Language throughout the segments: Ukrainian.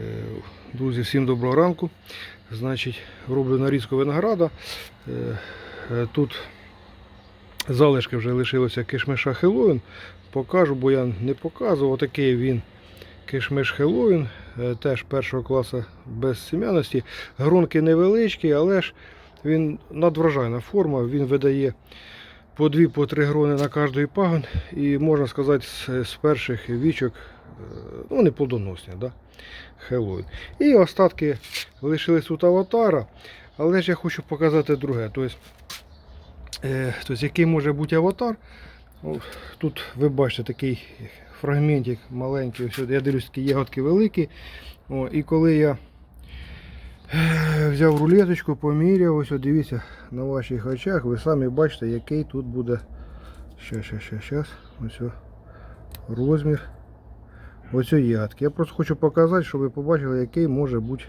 Е, Друзі, всім доброго ранку. Значить, роблю нарізку винограда. Е, е, Тут залишки вже лишилося кишмиша Хеллоуін. Покажу, бо я не показував. Отакий він кишмиш Хеллоуін, теж першого класу без сем'яності. Гронки невеличкі, але ж він надвражайна форма, він видає по дві, по грони на кожний пагон. І можна сказати, з, перших вічок ну, вони плодоносні. Да? Хеллоуін. І остатки лишились тут аватара. Але ж я хочу показати друге. Тобто, е, тобто який може бути аватар. Тут ви бачите такий фрагментик маленький. Я дивлюсь, такі ягодки великі. І коли я е, взяв рулеточку, поміряв, ось дивіться на ваших очах, ви самі бачите, який тут буде. Щас, щас, щас, щас. Ось розмір. Ось ягодки. Я просто хочу показати, щоб ви побачили, який може бути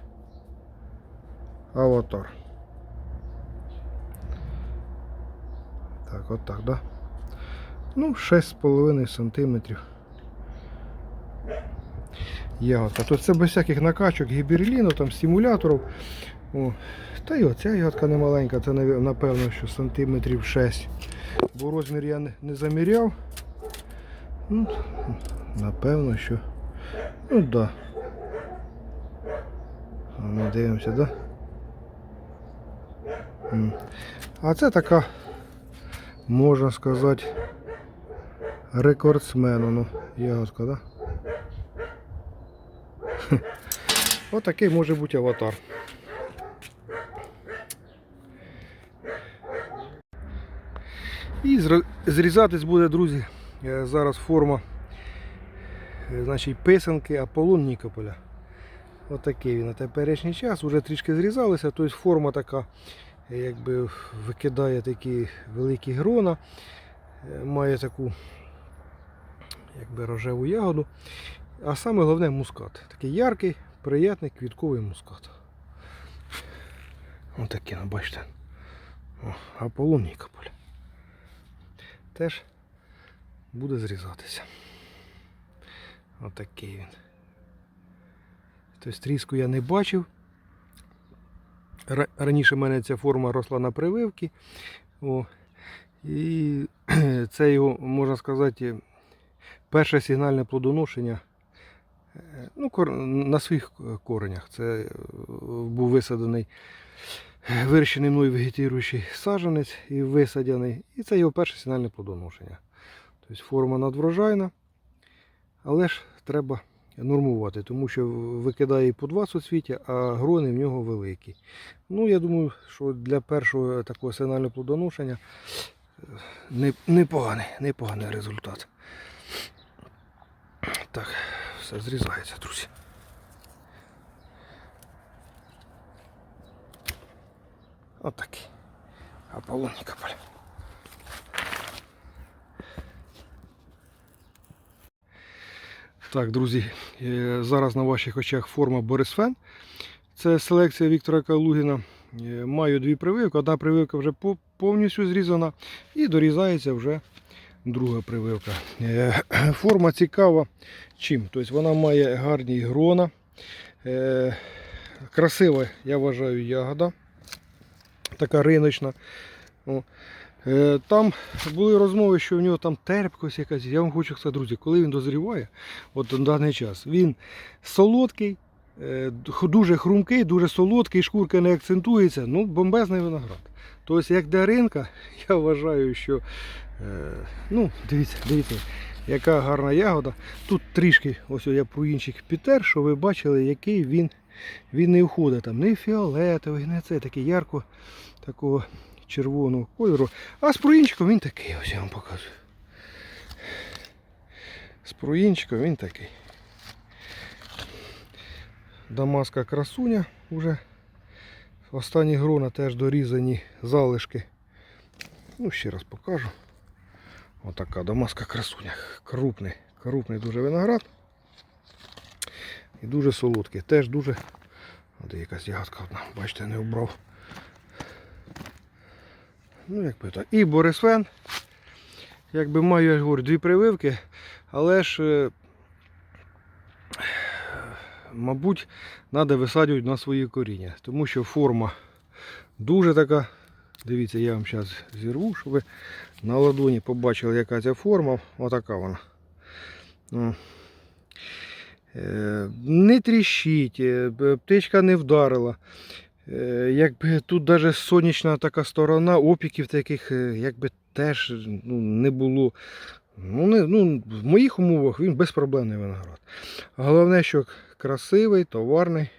аватар. Так, от так, да? Ну, 6,5 сантиметрів. Ягодка. Тут це без всяких накачок, гіберліну, там, стимуляторів. О. Та й оця ягодка не маленька, це напевно, що сантиметрів 6. Бо розмір я не заміряв. Ну, напевно, що. Ну так. Да. Ми дивимося, так? Да? А це така, можна сказати, рекордсмену, ну, ягодка, да? Отакий може бути аватар. І зрізатись буде, друзі, е, зараз форма значить, писанки Аполлон Нікополя. Отакий він на теперішній час. Уже трішки зрізалися, тобто форма така, е, якби викидає такі великі грона, е, має таку якби рожеву ягоду. А саме головне мускат. Такий яркий, приятний квітковий мускат. Отакий, ну, бачите. Аполлон Нікополь. Теж буде зрізатися. Отакий він. Тобто тріску я не бачив. Раніше в мене ця форма росла на прививки. О. І це його, можна сказати, перше сигнальне плодоношення е, ну, на своїх коренях. Це е, був висаданий, е, вирощений мною вегетуючий саджанець і висадяний. І це його перше сигнальне плодоношення. Тобто форма надврожайна, але ж треба нормувати, тому що викидає по два суцвіття, а грони в нього великі. Ну, я думаю, що для першого такого сигнального плодоношення е, непоганий, непоганий результат. Так, все зрізається, друзі. Отакий. Аполлон Нікополь. Так, друзі, е, зараз на ваших очах форма Борисфен. Це селекція Віктора Калугіна. Е, Маю дві прививки. Одна прививка вже повністю зрізана і дорізається вже друга прививка. Е, Форма цікава чим? Тобто вона має гарні грона. Красива, я вважаю, ягода. Така риночна. Е, Там були розмови, що в нього там терпкость якась. Я вам хочу сказати, друзі, коли він дозріває, от на даний час, він солодкий, е, дуже хрумкий, дуже солодкий, шкурка не акцентується. Ну, бомбезний виноград. Тобто, як для ринка, я вважаю, що е, ну, дивіться, дивіться, яка гарна ягода. Тут трішки, ось я пруїнчик підтер, що ви бачили, який він, він не входить там, не фіолетовий, не це такий ярко такого червоного кольору. А з пруїнчиком він такий, ось я вам показую. З пруїнчиком він такий. Дамаска красуня вже. Останні грона теж дорізані залишки. Ну, ще раз покажу. Отака дамаска красуня. Крупний, крупний дуже виноград. І дуже солодкий. Теж дуже. От якась ягодка одна, бачите, не обрав. Ну, як би так. І Борисфен. Якби маю, я ж говорю, дві прививки, але ж е, мабуть, треба висаджувати на свої коріння. Тому що форма дуже така. Дивіться, я вам зараз зірву, щоб ви на ладоні побачили, яка ця форма. Отака вона. Е, Не тріщить, е, птичка не вдарила. Е, Якби тут навіть сонячна така сторона, опіків таких е, якби теж ну, не було. Ну, не, ну, в моїх умовах він безпроблемний виноград. Головне, що красивий, товарний.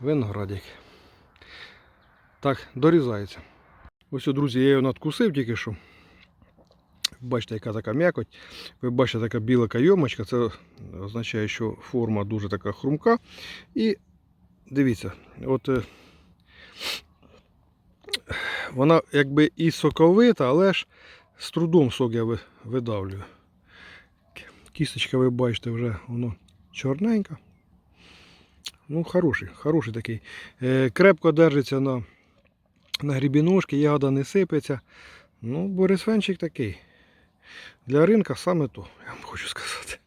Виноградик. Так, дорізається. Ось, друзі, я його надкусив тільки що. Бачите, яка така м'якоть. Ви бачите, така біла кайомочка. Це означає, що форма дуже така хрумка. І дивіться, от е, вона якби і соковита, але ж з трудом сок я видавлюю. Кісточка, ви бачите, вже воно чорненька. Ну, хороший, хороший такий. Е, крепко держиться на, на грібіножки, ягода не сипеться. Ну, Борисвенчик такий. Для ринка саме то, я вам хочу сказати.